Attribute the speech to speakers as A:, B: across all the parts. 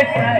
A: Yes, I
B: am.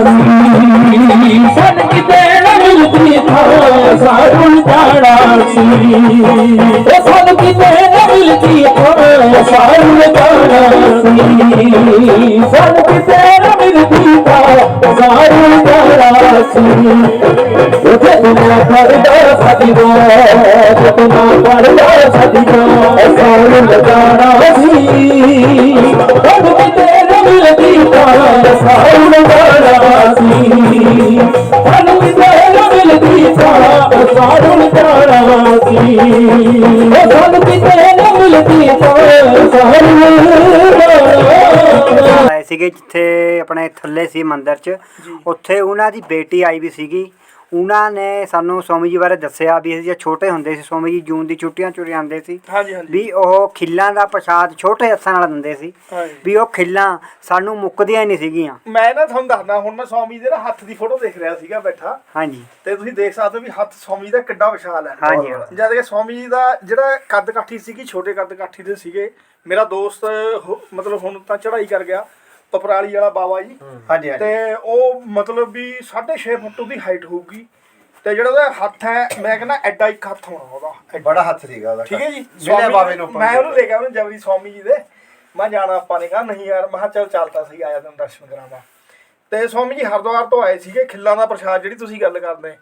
B: ਜਾਣਾ ਸੀ ਸਨ ਕਿਤੇ ਮਿਲਦੀ ਥਾ ਅਸਾਰਨ ਜਾਣਾ ਸੀ ਉਹ ਸਨ ਕਿਤੇ ਨਾ ਮਿਲਦੀ ਥਾ ਅਸਾਰਨ ਜਾਣਾ ਸੀ ਸਨ ਕਿਤੇ ਮਿਲਦੀ ਥਾ ਸਾਰੂ ਜਾਣਾ ਸੀ ਉਥੇ ਦੁਨੀਆ ਪਰਦਾ ਸਦੀਵੋ ਜਤਨਾ ਪਰਦਾ ਸਦੀਵੋ ਅਸਾਰਨ ਜਾਣਾ ਸੀ ਉਹ ਕਿਤੇ ਨਾ ਮਿਲਦੀ ਥਾ ਅਸਾਰਨ ਅਸਾਰਨ ਜਾਣਾ ਸੀ ਉਹ ਸਾਨੂੰ ਕਿਤੇ ਨਾ ਮਿਲਦੀ ਜਾਣਾ
C: ਆਏ ਸੀਗੇ ਜਿੱਥੇ ਆਪਣੇ ਥੱਲੇ ਸੀ ਮੰਦਿਰ 'ਚ ਉੱਥੇ ਉਹਨਾਂ ਦੀ ਬੇਟੀ ਆਈ ਵੀ ਸੀਗੀ ਉਹਨਾਂ ਨੇ ਸਾਨੂੰ ਸਵਾਮੀ ਜੀ ਬਾਰੇ ਦੱਸਿਆ ਵੀ ਅਸੀਂ ਜਦ ਛੋਟੇ ਹੁੰਦੇ ਸੀ ਸਵਾਮੀ ਜੀ ਜੂਨ ਦੀ ਛੁੱਟੀਆਂ ਚੁਰੀ ਆਉਂਦੇ ਸੀ।
D: ਹਾਂਜੀ ਹਾਂਜੀ।
C: ਵੀ ਉਹ ਖਿੱਲਾਂ ਦਾ ਪ੍ਰਸ਼ਾਦ ਛੋਟੇ ਹੱਥਾਂ ਨਾਲ ਦਿੰਦੇ ਸੀ।
D: ਹਾਂਜੀ।
C: ਵੀ ਉਹ ਖਿੱਲਾਂ ਸਾਨੂੰ ਮੁੱਕਦੀਆਂ ਹੀ ਨਹੀਂ ਸੀਗੀਆਂ।
D: ਮੈਂ ਨਾ ਤੁਹਾਨੂੰ ਦੱਸਦਾ ਹੁਣ ਮੈਂ ਸਵਾਮੀ ਦੇ ਨਾ ਹੱਥ ਦੀ ਫੋਟੋ ਦੇਖ ਰਿਹਾ ਸੀਗਾ ਬੈਠਾ।
C: ਹਾਂਜੀ।
D: ਤੇ ਤੁਸੀਂ ਦੇਖ ਸਕਦੇ ਹੋ ਵੀ ਹੱਥ ਸਵਾਮੀ ਦਾ ਕਿੱਡਾ ਵਿਸ਼ਾਲ ਹੈ।
C: ਹਾਂਜੀ।
D: ਜਦ ਕਿ ਸਵਾਮੀ ਜੀ ਦਾ ਜਿਹੜਾ ਕੱਦ ਕਾਠੀ ਸੀਗੀ ਛੋਟੇ ਕੱਦ ਕਾਠੀ ਦੇ ਸੀਗੇ ਮੇਰਾ ਦੋਸਤ ਹੋ- ਮਤਲਬ ਹੁਣ ਤਾਂ ਚੜ੍ਹਾਈ ਕਰ ਗਿਆ। ਪਪਰਾਲੀ ਵਾਲਾ ਬਾਬਾ ਜੀ।
A: ਹਾਂਜੀ
D: ਤੇ ਉਹ ਮਤਲਬ ਵੀ 6.5 ਫੁੱਟ ਦੀ ਹਾਈਟ ਹੋਊਗੀ। ਤੇ ਜਿਹੜਾ ਉਹਦਾ ਹੱਥ ਹੈ ਮੈਂ ਕਹਿੰਦਾ ਐਡਾ ਇੱਕ ਹੱਥ ਹੋਣਾ ਉਹਦਾ।
A: ਬੜਾ ਹੱਥ ਸੀਗਾ ਉਹਦਾ
D: ਠੀਕ ਹੈ ਜੀ?
A: ਮਿਲਿਆ
D: ਸਵਾਮੀ-
A: ਬਾਬੇ ਨੂੰ
D: ਮੈਂ ਉਹਨੂੰ ਲੈ ਗਿਆ ਉਹਨੂੰ ਜਬਰੀ ਸਵਾਮੀ ਜੀ ਦੇ। ਮੈਂ ਜਾਣਾ ਆਪਾਂ ਨੇ ਕਹਾ ਨਹੀਂ ਯਾਰ ਮੈਂ ਕਿਹਾ ਚੱਲ ਚੱਲਤਾ ਸਹੀ ਆਇਆ ਤੈਨੂੰ ਦਰਸ਼ਨ ਕਰਾਵਾਂ ਤੇ ਸਵਾਮੀ ਜੀ ਹਰਿਦੁਆਰ ਤੋਂ ਆਏ ਸੀਗੇ ਖਿੱਲਾਂ ਦਾ ਪ੍ਰਸ਼ਾਦ ਜਿਹੜੀ ਤੁਸੀਂ ਗੱਲ ਕਰਦੇ।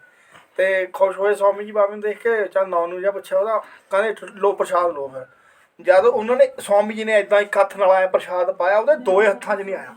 D: ਤੇ ਖੁਸ਼ ਹੋਏ ਸਵਾਮੀ ਜੀ ਬਾਬੇ ਨੂੰ ਦੇਖ ਕੇ ਚੱਲ ਨੌ ਨੂੰ ਜਾਂ ਪੁੱਛਿਆ ਉਹਦਾ ਕਹਿੰਦੇ ਲੋ ਪ੍ਰਸ਼ਾਦ ਲੋ ਫਿਰ। ਜਦ ਉਹਨਾਂ ਨੇ ਸਵਾਮੀ ਜੀ ਨੇ ਇਦਾਂ ਇੱਕ ਹੱਥ ਨਾਲ ਆਇਆ ਪ੍ਰਸ਼ਾਦ ਪਾਇਆ ਉਹਦੇ ਦੋਏ ਹੱਥਾਂ 'ਚ ਨਹੀਂ ਆਇਆ।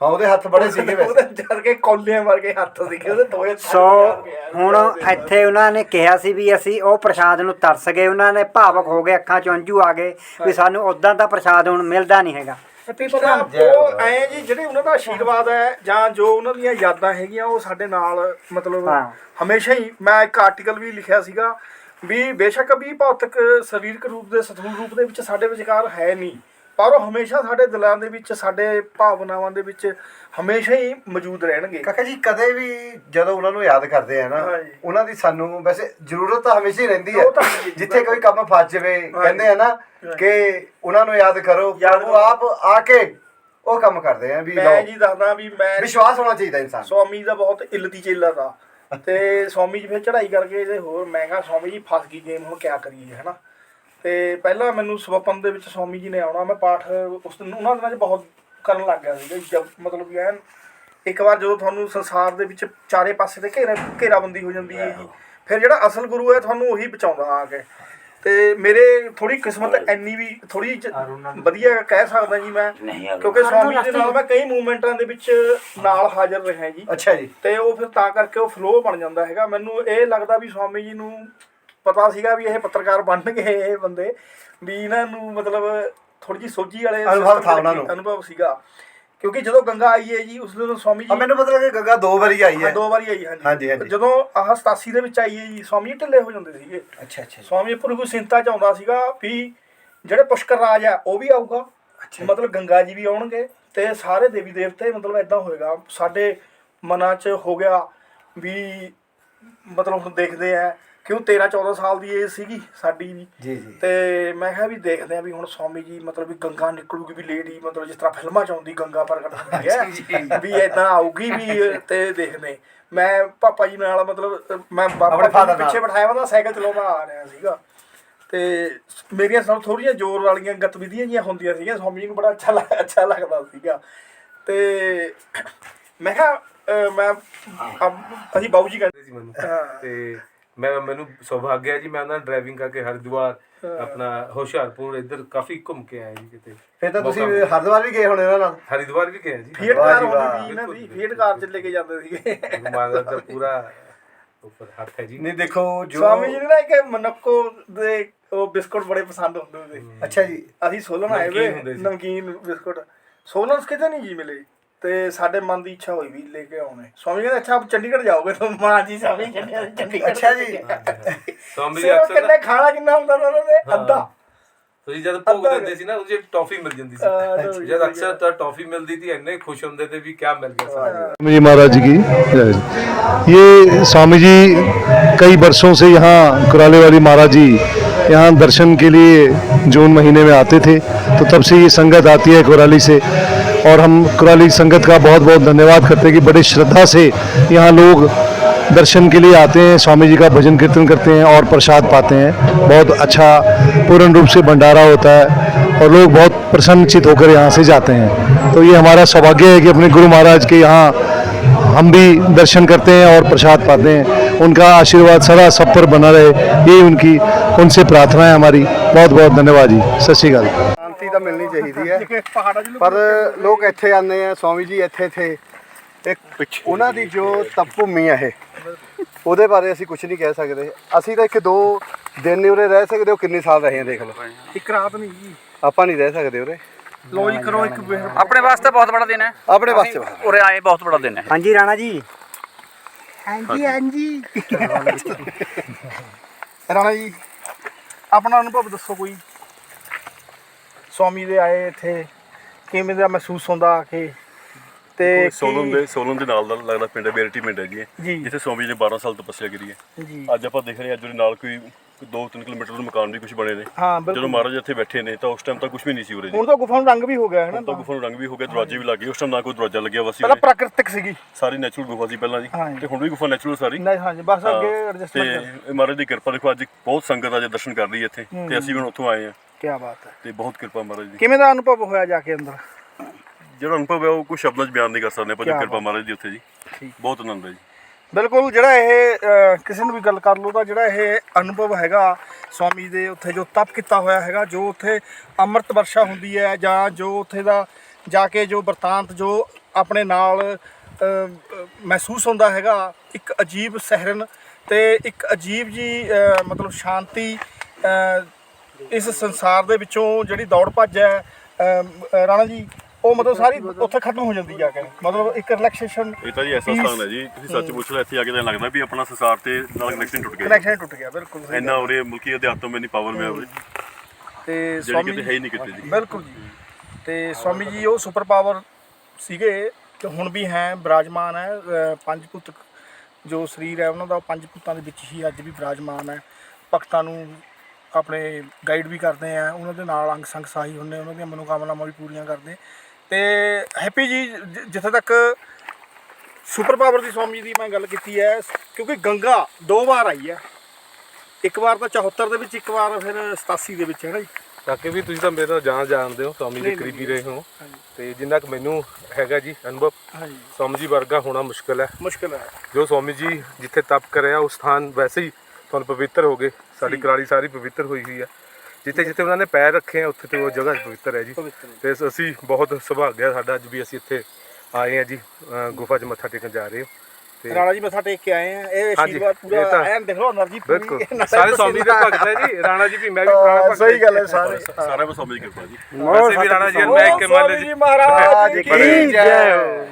A: ਹਾਂ ਉਹਦੇ ਹੱਥ ਬੜੇ ਸੀਗੇ
D: ਉਹਦੇ ਜਦ ਕੇ ਕੌਲੀਆਂ ਵਰਗੇ ਹੱਥ ਸੀਗੇ ਉਹਦੇ ਦੋਏ ਹੱਥਾਂ 'ਚ
C: ਸੋ। ਹੁਣ ਇੱਥੇ ਉਹਨਾਂ ਨੇ ਕਿਹਾ ਸੀ ਵੀ ਅਸੀਂ ਉਹ ਪ੍ਰਸ਼ਾਦ ਨੂੰ ਤਰਸ ਗਏ ਉਹਨਾਂ ਨੇ ਭਾਵਕ ਹੋ ਗਏ ਅੱਖਾਂ 'ਚ ਅੰਜੂ ਆ ਗਏ ਵੀ ਸਾਨੂੰ ਉਦਾਂ ਦਾ ਪ੍ਰਸ਼ਾਦ ਹੁਣ ਮਿਲਦਾ ਨਹੀਂ ਹੈਗਾ।
D: ਤਾਂ ਉਹ ਐ ਜੀ ਜਿਹੜੇ ਉਹਨਾਂ ਦਾ ਆਸ਼ੀਰਵਾਦ ਹੈ ਜਾਂ ਜੋ ਉਹਨਾਂ ਦੀਆਂ ਯਾਦਾਂ ਹੈਗੀਆਂ ਉਹ ਸਾਡੇ ਨਾਲ ਮਤਲਬ
C: ਹਾਂ।
D: ਹਮੇਸ਼ਾ ਹੀ ਮੈਂ ਇੱਕ ਆਰਟੀਕਲ ਵੀ ਲਿਖਿਆ ਸੀਗਾ ਵੀ ਬੇਸ਼ੱਕ ਵੀ ਭੌਤਿਕ ਸਰੀਰਕ ਰੂਪ ਦੇ ਸਥੂਲ ਰੂਪ ਦੇ ਵਿੱਚ ਸਾਡੇ ਵਿਚਕਾਰ ਹੈ ਨਹੀਂ। ਪਰ ਉਹ ਹਮੇਸ਼ਾ ਸਾਡੇ ਦਿਲਾਂ ਦੇ ਵਿੱਚ ਸਾਡੇ ਭਾਵਨਾਵਾਂ ਦੇ ਵਿੱਚ ਹਮੇਸ਼ਾ ਹੀ ਮੌਜੂਦ ਰਹਿਣਗੇ।
A: ਕਾਕਾ ਜੀ ਕਦੇ ਵੀ ਜਦੋਂ ਉਹਨਾਂ ਨੂੰ ਯਾਦ ਕਰਦੇ ਆ ਨਾ। ਉਹਨਾਂ ਦੀ ਸਾਨੂੰ ਵੈਸੇ ਜ਼ਰੂਰਤ ਤਾਂ ਹਮੇਸ਼ਾ ਹੀ ਰਹਿੰਦੀ ਹੈ।
D: ਉਹ
A: ਜਿੱਥੇ ਕੋਈ ਕੰਮ ਫਸ ਜਾਵੇ ਕਹਿੰਦੇ ਆ ਨਾ ਕਿ ਉਹਨਾਂ ਨੂੰ ਯਾਦ ਕਰੋ ਪ੍ਰਭੂ ਆਪ ਆ ਕੇ ਉਹ ਕੰਮ ਕਰਦੇ ਆ ਵੀ
D: ਮੈਂ ਜੀ ਦੱਸਦਾ ਵੀ ਮੈਂ
A: ਵਿਸ਼ਵਾਸ ਹੋਣਾ ਚਾਹੀਦਾ ਇਨਸਾਨ।
D: ਸਵਾਮੀ ਦਾ ਬਹੁਤ ਇਲਤੀ ਚੇਲਾ ਦਾ। ਤੇ ਸਵਾਮੀ ਜੀ ਫਿਰ ਚੜ੍ਹਾਈ ਕਰਕੇ ਤੇ ਹੋਰ ਮੈਂ ਕਿਹਾ ਸਵਾਮੀ ਜੀ ਫਸ ਗਈ ਗੇਮ ਹੁਣ ਕਿਆ ਕਰੀਏ ਹਨਾ। ਤੇ ਪਹਿਲਾਂ ਮੈਨੂੰ ਸਵਪਨ ਦੇ ਵਿੱਚ ਸਵਾਮੀ ਜੀ ਨੇ ਆਉਣਾ ਮੈਂ ਪਾਠ ਉਸ ਦਿਨ ਉਹਨਾਂ ਦਿਨਾਂ 'ਚ ਬਹੁਤ ਕਰਨ ਲੱਗ ਗਿਆ ਸੀਗਾ ਜਦ ਮਤਲਬ ਕਿ ਐਨ ਇੱਕ ਵਾਰ ਜਦੋਂ ਤੁਹਾਨੂੰ ਸੰਸਾਰ ਦੇ ਵਿੱਚ ਚਾਰੇ ਪਾਸੇ ਤੇ ਘੇਰਾ ਘੇਰਾਬੰਦੀ ਹੋ ਜਾਂਦੀ ਹੈ ਜੀ ਫਿਰ ਜਿਹੜਾ ਅਸਲ ਗੁਰੂ ਹੈ ਤੁਹਾਨੂੰ ਉਹੀ ਬਚਾਉਂਦਾ ਆ ਕੇ। ਤੇ ਮੇਰੇ ਥੋੜੀ ਕਿਸਮਤ ਇੰਨੀ ਵੀ ਥੋੜੀ ਵਧੀਆ ਕਹਿ ਸਕਦਾ ਜੀ ਮੈਂ ਕਿਉਂਕਿ ਸਵਾਮੀ ਜੀ ਦੇ ਨਾਲ ਮੈਂ ਕਈ ਮੂਵਮੈਂਟਾਂ ਦੇ ਵਿੱਚ ਨਾਲ ਹਾਜ਼ਰ ਰਿਹਾ ਜੀ।
A: ਅੱਛਾ ਜੀ।
D: ਤੇ ਉਹ ਫਿਰ ਤਾਂ ਕਰਕੇ ਉਹ ਫਲੋ ਬਣ ਜਾਂਦਾ ਹੈਗਾ। ਮੈਨੂੰ ਇਹ ਲੱਗਦਾ ਵੀ ਸਵਾਮੀ ਜੀ ਨੂੰ ਪਤਾ ਸੀਗਾ ਵੀ ਇਹ ਪੱਤਰਕਾਰ ਬਣਨਗੇ ਇਹ ਬੰਦੇ ਵੀ ਇਹਨਾਂ ਨੂੰ ਮਤਲਬ ਥੋੜੀ ਜਿਹੀ ਸੋਝੀ ਵਾਲੇ
A: ਅਨੁਭਵ
D: system
A: ਥਾ ਉਹਨਾਂ ਨੂੰ।
D: ਅਨੁਭਵ ਸੀਗਾ। ਕਿਉਂਕਿ ਜਦੋਂ ਗੰਗਾ ਆਈ ਹੈ ਜੀ ਉਸ ਦਿਨ ਸਵਾਮੀ ਜੀ
A: ਮੈਨੂੰ ਪਤਾ ਲੱਗਾ ਗੰਗਾ ਦੋ ਵਾਰੀ ਆਈ
D: ਹਾਂ,
A: ਹੈ
D: ਦੋ ਵਾਰੀ ਆਈ ਹਾਂਜੀ।
A: ਹਾਂਜੀ, ਹਾਂਜੀ।
D: ਜਦੋਂ ਆਹ 87 ਦੇ ਵਿੱਚ ਆਈ ਹੈ ਜੀ ਸਵਾਮੀ ਢਿੱਲੇ ਹੋ ਜਾਂਦੇ ਸੀਗੇ।
A: ਅੱਛਾ ਅੱਛਾ
D: ਸਵਾਮੀ ਕੋਈ ਸਿੰਤਾ ਚ ਆਉਂਦਾ ਸੀਗਾ ਵੀ ਜਿਹੜੇ ਪੁਸ਼ਕਰ ਰਾਜ ਆ ਉਹ ਵੀ ਆਊਗਾ। ਮਤਲਬ ਗੰਗਾ ਜੀ ਵੀ ਆਉਣਗੇ ਤੇ ਸਾਰੇ ਦੇਵੀ ਦੇਵਤੇ ਮਤਲਬ ਇਦਾਂ ਹੋਏਗਾ। ਸਾਡੇ ਮਨਾਂ 'ਚ ਹੋ ਗਿਆ ਵੀ ਮਤਲਬ ਹੁਣ ਦੇਖਦੇ ਆ ਕਿਉਂ 13 14 ਸਾਲ ਦੀ ਏਜ ਸੀਗੀ ਸਾਡੀ ਵੀ।
C: ਜੀ ਜੀ।
D: ਤੇ ਮੈਂ ਕਿਹਾ ਵੀ ਦੇਖਦੇ ਆ ਵੀ ਹੁਣ ਸਵਾਮੀ ਜੀ ਮਤਲਬ ਵੀ ਗੰਗਾ ਨਿਕਲੂਗੀ ਵੀ ਲੇਡੀ ਮਤਲਬ ਜਿਸ ਤਰ੍ਹਾਂ ਫਿਲਮਾਂ ਚ ਆਉਂਦੀ ਗੰਗਾ ਪ੍ਰਗਟ ਹੁੰਦੀ ਹੈ ਵੀ ਇਦਾਂ ਆਊਗੀ ਵੀ ਤੇ ਦੇਖਦੇ ਮੈਂ ਪਾਪਾ ਜੀ ਨਾਲ ਮਤਲਬ ਮੈਂ ਬਾਪਾ ਜੀ। ਪਿੱਛੇ ਬਿਠਾਇਆ ਵਾ ਸਾਈਕਲ ਚਲਾਉਂਦਾ ਆ ਰਿਹਾ ਸੀਗਾ। ਤੇ ਮੇਰੀਆਂ ਸਭ ਥੋੜੀਆਂ ਜ਼ੋਰ ਵਾਲੀਆਂ ਗਤੀਵਿਧੀਆਂ ਜੀਆਂ ਹੁੰਦੀਆਂ ਸੀਗੀਆਂ ਸਵਾਮੀ ਜੀ ਨੂੰ ਬੜਾ ਅੱਛਾ ਅੱਛਾ ਲੱਗਦਾ ਸੀਗਾ। ਤੇ ਮੈਂ ਕਿਹਾ ਮੈਂ ਅਸੀਂ ਬਾਬੂ ਜੀ ਕਹਿੰਦੇ
E: ਸੀ ਮੈਨੂੰ। ਤੇ ਮੈਂ ਮੈਨੂੰ ਸੁਭਾਗਿਆ ਜੀ ਮੈਂ ਉਹਨਾਂ ਡਰਾਈਵਿੰਗ ਕਰਕੇ ਹਰਿਦੁਆਰ ਆਪਣਾ ਹੁਸ਼ਿਆਰਪੁਰ ਇੱਧਰ ਕਾਫੀ ਘੁੰਮ ਕੇ ਆਇਆ ਜੀ ਕਿਤੇ।
B: ਫਿਰ ਤਾਂ ਤੁਸੀਂ ਹਰਿਦੁਆਰ ਵੀ ਗਏ ਹੋਣੇ ਇਹਨਾਂ ਨਾਲ?
E: ਹਰਿਦੁਆਰ ਵੀ ਗਿਆ ਜੀ।
B: Fiat car.
D: ਹੁੰਦੀ ਸੀ ਇਹਨਾਂ ਦੀ ਫੀਟ ਕਾਰ ਚ ਲੈ ਕੇ ਜਾਂਦੇ ਸੀਗੇ।
E: ਮਹਾਰਾਜ ਦਾ ਪੂਰਾ ਉੱਪਰ ਹੱਥ ਹੈ ਜੀ।
B: ਨਹੀਂ ਦੇਖੋ ਜੋ
D: ਸਵਾਮੀ ਜੀ ਨੂੰ ਨਾ ਇੱਕ ਮਨੱਕੋ ਦੇ ਉਹ ਬਿਸਕੁਟ ਬੜੇ ਪਸੰਦ ਹੁੰਦੇ ਸੀ।
B: ਅੱਛਾ ਜੀ।
D: ਅਸੀਂ ਸੋਲਨ ਆਏ ਵੇ
E: ਨਮਕੀਨ ਹੁੰਦੇ ਸੀ।
D: ਨਮਕੀਨ ਬਿਸਕੁਟ। ਸੋਲਨ ਕਿਤੇ ਨਹੀਂ ਜੀ ਮਿਲੇ। ਤੇ ਸਾਡੇ ਮਨ ਦੀ ਇੱਛਾ ਹੋਈ ਵੀ ਲੈ ਕੇ ਆਉਣੇ ਸਵਾਮੀ ਕਹਿੰਦੇ ਅੱਛਾ ਆਪ ਚੰਡੀਗੜ੍ਹ ਜਾਓਗੇ ਤਾਂ ਮਾਂ ਜੀ ਸਵਾਮੀ ਕਹਿੰਦੇ ਅਸੀਂ ਚੰਡੀਗੜ੍ਹ
B: ਅੱਛਾ ਜੀ।
E: ਸਵਾਮੀ ਜੀ
D: ਸਿਰਫ
E: ਅਕਸਰ
D: ਕਿੰਨੇ ਖਾਣਾ ਕਿੰਨਾ ਹੁੰਦਾ ਸੀ ਉਹਨਾਂ ਦੇ
E: ਹਾਂ।
D: ਅੱਧਾ
E: ਤੁਸੀਂ ਜਦ ਭੋਗ
D: ਅੱਧਾ
E: ਦਿੰਦੇ ਸੀ ਨਾ ਉਹਦੇ ਟੌਫੀ ਮਿਲ ਜਾਂਦੀ
D: ਹਾਂ,
E: ਸੀ ਜਦ ਅਕਸਰ ਤਾਂ ਟੌਫੀ ਮਿਲਦੀ ਸੀ ਇੰਨੇ ਖੁਸ਼ ਹੁੰਦੇ ਤੇ ਵੀ ਕਿਆ ਮਿਲ ਗਿਆ ਸਾਨੂੰ
F: स्वामी जी महाराज जी की जय जी। ये स्वामी जी कई वर्षों से यहाँ कुराले वाली महाराज जी यहाँ दर्शन के लिए जून महीने में आते थे तो तब से ये संगत आती है कुराली से और हम कुराली संगत का बहुत बहुत धन्यवाद करते हैं कि बड़ी श्रद्धा से यहाँ लोग दर्शन के लिए आते हैं, स्वामी जी का भजन कीर्तन करते हैं और प्रसाद पाते हैं। बहुत अच्छा पूर्ण रूप से भंडारा होता है और लोग बहुत प्रसन्नचित होकर यहाँ से जाते हैं। तो ये हमारा सौभाग्य है कि अपने गुरु महाराज के यहाँ हम भी दर्शन करते हैं और प्रसाद पाते हैं। उनका आशीर्वाद सदा सब पर बना रहे यही उनकी, उनसे प्रार्थना है हमारी। बहुत बहुत धन्यवाद जी। सत श्री अकाल।
B: ਸ਼ਾਂਤੀ ਤਾਂ ਮਿਲਣੀ ਚਾਹੀਦੀ ਹੈ। ਪਰ ਲੋਕ ਇੱਥੇ ਆਉਂਦੇ ਆ ਸਵਾਮੀ ਜੀ ਇੱਥੇ ਥੇ ਇੱਕ ਉਹਨਾਂ ਦੀ ਜੋ ਤਪ ਭੂਮੀ ਆ ਇਹ ਉਹਦੇ ਬਾਰੇ ਅਸੀਂ ਕੁਝ ਨਹੀਂ ਕਹਿ ਸਕਦੇ। ਅਸੀਂ ਤਾਂ ਇੱਕ ਦੋ ਦਿਨ ਹੀ ਉਰੇ ਰਹਿ ਸਕਦੇ ਹੋ ਕਿੰਨੇ ਸਾਲ ਰਹੇ ਆ ਦੇਖ ਲਓ।
D: ਇੱਕ ਰਾਤ ਨਹੀਂ ਜੀ।
B: ਆਪਾਂ ਨਹੀਂ ਰਹਿ ਸਕਦੇ ਉਰੇ।
D: ਲੋ ਜੀ ਕਰੋ ਇੱਕ
G: ਆਪਣੇ ਵਾਸਤੇ ਬਹੁਤ ਬੜਾ ਦਿਨ ਹੈ।
B: ਆਪਣੇ ਵਾਸਤੇ।
G: ਉਰੇ ਆਏ ਬਹੁਤ ਬੜਾ ਦਿਨ ਹੈ।
C: ਹਾਂਜੀ ਰਾਣਾ ਜੀ।
D: ਰਾਣਾ ਜੀ ਆਪਣਾ ਅਨੁਭਵ ਦੱਸੋ ਕੋਈ। ਸਵਾਮੀ ਦੇ ਆਏ ਇੱਥੇ। ਕਿਵੇਂ ਦਾ ਮਹਿਸੂਸ ਹੁੰਦਾ ਆ ਕੇ? ਤੇ
H: ਸੋਲਨ ਦੇ ਸੋਲਨ ਦੇ ਨਾਲ ਦਾ ਲੱਗਦਾ ਪਿੰਡ ਹੈ ਬੇਰਟੀ ਪਿੰਡ ਹੈ। ਜੀ। ਇਹ।
D: ਜੀ।
H: ਜਿੱਥੇ ਸਵਾਮੀ ਨੇ 12 ਸਾਲ ਤਪੱਸਿਆ ਕਰੀ ਹੈ। ਅੱਜ ਆਪਾਂ ਦੇਖ ਰਹੇ ਹਾਂ ਅੱਜ ਉਹਦੇ ਨਾਲ ਕੋਈ 2-3 ਕਿਲੋਮੀਟਰ ਦੂਰ ਮਕਾਨ ਵੀ ਕੁਝ ਬਣੇ ਨੇ। ਜਦੋਂ ਮਹਾਰਾਜ ਇੱਥੇ ਬੈਠੇ ਨੇ ਤਾਂ ਉਸ ਟਾਈਮ ਤਾਂ ਕੁਝ ਵੀ ਨਹੀਂ ਸੀ ਉਰੇ ਜੀ।
D: ਹੁਣ ਤਾਂ ਗੁਫਾ ਨੂੰ ਰੰਗ ਵੀ ਹੋ ਗਿਆ ਹੈ ਨਾ
H: ਤਾਂ ਗੁਫਾ ਨੂੰ ਰੰਗ ਵੀ ਹੋ ਗਿਆ ਦਰਵਾਜ਼ੇ ਵੀ ਲੱਗ ਗਏ ਉਸ ਟਾਈਮ ਨਾ ਕੋਈ ਦਰਵਾਜ਼ਾ ਲੱਗਿਆ ਵਾ ਸੀ
D: ਪਹਿਲਾਂ। ਪ੍ਰਾਕਿਰਤਿਕ ਸੀਗੀ।
H: ਸਾਰੀ ਨੈਚੁਰਲ ਗੁਫਾ ਸੀ ਪਹਿਲਾਂ ਜੀ। ਤੇ ਹੁਣ ਵੀ ਗੁਫਾ ਨੈਚੁਰਲ ਸਾਰੀ।
D: ਨਹੀਂ ਹਾਂਜੀ ਬਸ ਅੱਗੇ ਐਡਜਸਟਮੈਂਟ
H: ਤੇ ਮਹਾਰਾਜ ਦੀ ਕਿਰਪਾ ਦੇਖੋ ਅੱਜ ਬਹੁਤ ਸੰਗਤ ਅੱਜ ਦਰਸ਼ਨ ਕਰ ਰਹੀ ਹੈ ਇੱਥੇ। ਤੇ ਅਸੀਂ ਵੀ ਹੁਣ ਉੱਥੋਂ ਆਏ ਹਾਂ।
D: ਕੀ ਬਾਤ ਹੈ।
H: ਤੇ ਬਹੁਤ ਕਿਰਪਾ ਮਹਾਰਾਜ ਦੀ।
D: ਕਿਵੇਂ ਦਾ ਅਨੁਭਵ ਹੋਇਆ ਜਾ ਕੇ ਅੰਦਰ?
H: ਜਿਹੜਾ ਅਨੁਭਵ ਹੈ ਉਹ ਕੋਈ ਸ਼ਬਦਾਂ 'ਚ ਬਿਆਨ ਨਹੀਂ ਕਰ ਸਕਦੇ ਆਪਾਂ ਜੋ ਕਿਰਪਾ। ਮਹਾਰਾਜ ਦੀ ਉੱਥੇ ਜੀ। ਬਹੁਤ ਆਨੰਦ ਹੈ ਜੀ।
D: ਬਿਲਕੁਲ ਜਿਹੜਾ ਇਹ ਕਿਸੇ ਨੂੰ ਵੀ ਗੱਲ ਕਰ ਲਓ ਤਾਂ ਜਿਹੜਾ ਇਹ ਅਨੁਭਵ ਹੈਗਾ ਸਵਾਮੀ ਦੇ ਉੱਥੇ ਜੋ ਤਪ ਕੀਤਾ ਹੋਇਆ ਹੈਗਾ ਜੋ ਉੱਥੇ ਅੰਮ੍ਰਿਤ ਵਰਸ਼ਾ ਹੁੰਦੀ ਹੈ ਜਾਂ ਜੋ ਉੱਥੇ ਦਾ ਜਾ ਕੇ ਜੋ ਵਰਤਾਂਤ ਜੋ ਆਪਣੇ ਨਾਲ ਮਹਿਸੂਸ ਹੁੰਦਾ ਹੈਗਾ ਇੱਕ ਅਜੀਬ ਸਹਿਰਨ ਤੇ ਇੱਕ ਅਜੀਬ ਜੀ ਮਤਲਬ ਸ਼ਾਂਤੀ ਇਸ ਸੰਸਾਰ ਦੇ ਵਿੱਚੋਂ ਜਿਹੜੀ ਦੌੜ ਭੱਜ ਹੈ ਰਾਣਾ ਜੀ ਉਹ ਮਤਲਬ ਸਾਰੀ ਉੱਥੇ ਖਤਮ ਹੋ ਜਾਂਦੀ ਜਾ ਕੇ। ਮਤਲਬ ਇੱਕ ਰਿਲੈਕਸੇਸ਼ਨ
H: ਇਹ ਤਾਂ ਜੀ ਐਸਾ ਸਥਾਨ ਹੈ ਜੀ ਤੁਸੀਂ ਸੱਚ ਪੁੱਛ ਲਿਆ ਇੱਥੇ ਆ ਕੇ ਤਾਂ ਲੱਗਦਾ ਵੀ ਆਪਣਾ ਸੰਸਾਰ ਤੇ ਨਾਲ ਕਨੈਕਸ਼ਨ ਟੁੱਟ ਗਿਆ ਜੀ।
D: ਕਨੈਕਸ਼ਨ ਟੁੱਟ ਗਿਆ ਬਿਲਕੁਲ ਸਹੀ
H: ਇੰਨਾ ਉਰੇ ਮੁਲਕੀ ਅਧਿਆਤਮ ਇੰਨੀ ਪਾਵਰ ਮੈਂ ਉਰੇ
D: ਤੇ ਸਵਾਮੀ
H: ਹੈ ਹੀ ਨਹੀਂ ਕਿਤੇ ਜੀ।
D: ਬਿਲਕੁਲ ਜੀ। ਤੇ ਸਵਾਮੀ ਜੀ ਉਹ ਸੁਪਰ ਪਾਵਰ ਸੀਗੇ ਤੇ ਹੁਣ ਵੀ ਹੈ ਬਿਰਾਜਮਾਨ ਹੈ ਪੰਜ ਪੁੱਤ ਜੋ ਸਰੀਰ ਹੈ ਉਹਨਾਂ ਦਾ ਪੰਜ ਪੁੱਤਾਂ ਦੇ ਵਿੱਚ ਹੀ ਅੱਜ ਵੀ ਬਿਰਾਜਮਾਨ ਹੈ। ਭਗਤਾਂ ਨੂੰ ਆਪਣੇ ਗਾਈਡ ਵੀ ਕਰਦੇ ਆ ਉਹਨਾਂ ਦੇ ਨਾਲ ਅੰਗ ਸੰਗ ਸਾਹੀ ਹੁੰਦੇ ਉਹਨਾਂ ਦੀਆਂ ਮਨੋਕਾਮਨਾਵਾਂ ਵੀ ਪੂਰੀਆਂ ਕਰਦੇ। ਤੇ ਹੈਪੀ ਜੀ ਜ- ਜਿੱਥੇ ਤੱਕ ਸੁਪਰ ਪਾਵਰ ਦੀ ਸਵਾਮੀ ਦੀ ਮੈਂ ਗੱਲ ਕੀਤੀ ਹੈ ਕਿਉਂਕਿ ਗੰਗਾ ਦੋ ਵਾਰ ਆਈ ਹੈ। ਇੱਕ ਵਾਰ ਤਾਂ 74 ਦੇ ਵਿੱਚ ਇੱਕ ਵਾਰ ਫਿਰ 87 ਦੇ ਵਿੱਚ ਹੈ ਨਾ ਜੀ?
E: ਤਾਂ ਕਿ ਵੀ ਤੁਸੀਂ ਤਾਂ ਮੇਰੇ ਨਾਲ ਜਾਣ ਜਾਣਦੇ ਹੋ ਸਵਾਮੀ ਦੇ ਕਰੀਬੀ ਰਹੇ ਹੋ। ਤੇ ਜਿੰਨਾ ਕੁ ਮੈਨੂੰ ਹੈਗਾ ਜੀ ਅਨੁਭਵ
D: ਹਾਂਜੀ।
E: ਸਵਾਮੀ ਜੀ ਵਰਗਾ ਹੋਣਾ ਮੁਸ਼ਕਲ ਹੈ।
D: ਮੁਸ਼ਕਿਲ ਹੈ।
E: ਜੋ ਸਵਾਮੀ ਜੀ ਜਿੱਥੇ ਤਪ ਕਰਿਆ ਉਹ ਸਥਾਨ ਵੈਸੇ ਹੀ ਤੁਹਾਨੂੰ ਪਵਿੱਤਰ ਹੋ ਗਏ। ਸਾਡੀ ਕਰਾਲੀ ਸਾਰੀ ਪਵਿੱਤਰ ਹੋਈ ਹੋਈ ਆ। ਜਿੱਥੇ ਜਿੱਥੇ ਉਹਨਾਂ ਨੇ ਪੈਰ ਰੱਖੇ ਆ ਉੱਥੇ ਤੇ ਉਹ ਜਗ੍ਹਾ ਪਵਿੱਤਰ ਹੈ ਜੀ। ਤੇ ਅਸੀਂ ਬਹੁਤ ਸੁਭਾਗਿਆ ਸਾਡਾ। ਅੱਜ ਵੀ ਅਸੀਂ ਇੱਥੇ ਆਏ ਆ ਜੀ। ਗੁਫਾ 'ਚ ਮੱਥਾ ਟੇਕਣ ਜਾ ਰਹੇ ਹਾਂ।
D: ਰਾਣਾ ਜੀ ਮੱਥਾ ਟੇਕ ਕੇ ਆਏ ਆ। ਇਹ
E: ਹਾਂਜੀ,
D: ਪੂਰਾ
E: ਤਾਂ-
D: ਐਨ ਦੇਖੋ ਅਨਰਜੀ
E: ਬਿਲਕੁਲ। ਸਾਰੇ ਸੌਮੀ ਦੇ ਭਗਤ ਹੈ ਜੀ। ਰਾਣਾ ਜੀ ਵੀ ਮੈਂ ਵੀ ਪੁਰਾਣਾ ਭਗਤ
D: ਸਹੀ ਗੱਲ ਹੈ ਸਾਰੇ।
H: ਸਾਰਾ ਕੁਝ ਸਮਝ ਜੀ।
E: ਵੈਸੇ ਵੀ ਰਾਣਾ ਜੀ ਮੈਂ ਇੱਕ ਮੰਨ
D: ਜੀ। ਮਹਾਰਾਜ ਕੀ ਜੈ। ਹੋ।